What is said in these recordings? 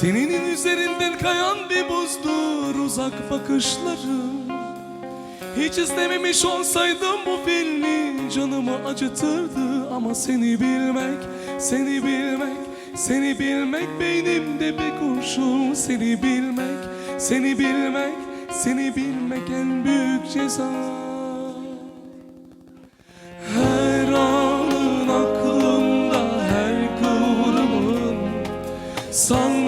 Teninin üzerinden kayan bir buzdur uzak bakışların Hiç izlememiş olsaydım bu filmi canımı acıtırdı. Ama seni bilmek, seni bilmek, seni bilmek beynimde bir kurşun. Seni bilmek, seni bilmek, seni bilmek en büyük ceza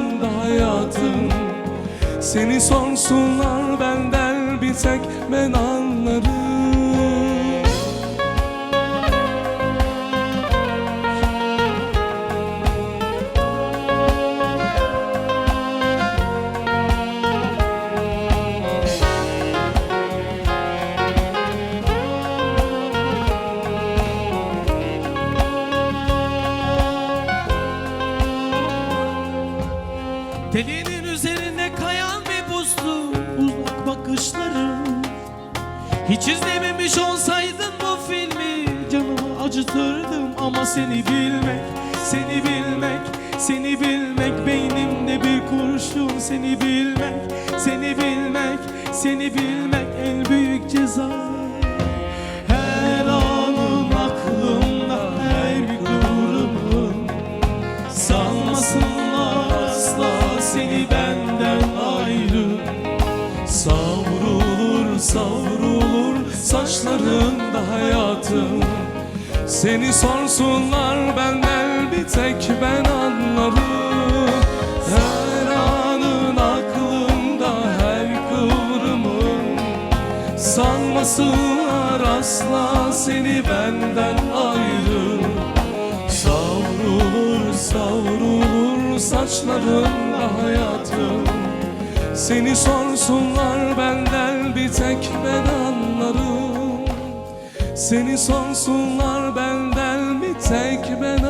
saçlarında hayatım. Seni sorsunlar benden bir tek ben anlarım Telinin üzerine kayan bir buzlu uzak bakışları. Hiç izlememiş olsaydın bu filmi Canımı acıtırdım ama seni bilmek Seni bilmek, seni bilmek Beynimde bir kurşun Seni bilmek, seni bilmek Seni bilmek en büyük ceza Savrulur savrulur saçlarında hayatım Seni sorsunlar benden bir tek ben anlarım. Her anın aklımda her kıvrımın Sanmasınlar asla seni benden ayrı Savrulur savrulur saçlarında hayatım Seni sorsunlar benden bir tek ben anlarım. Seni sorsunlar benden bir tek ben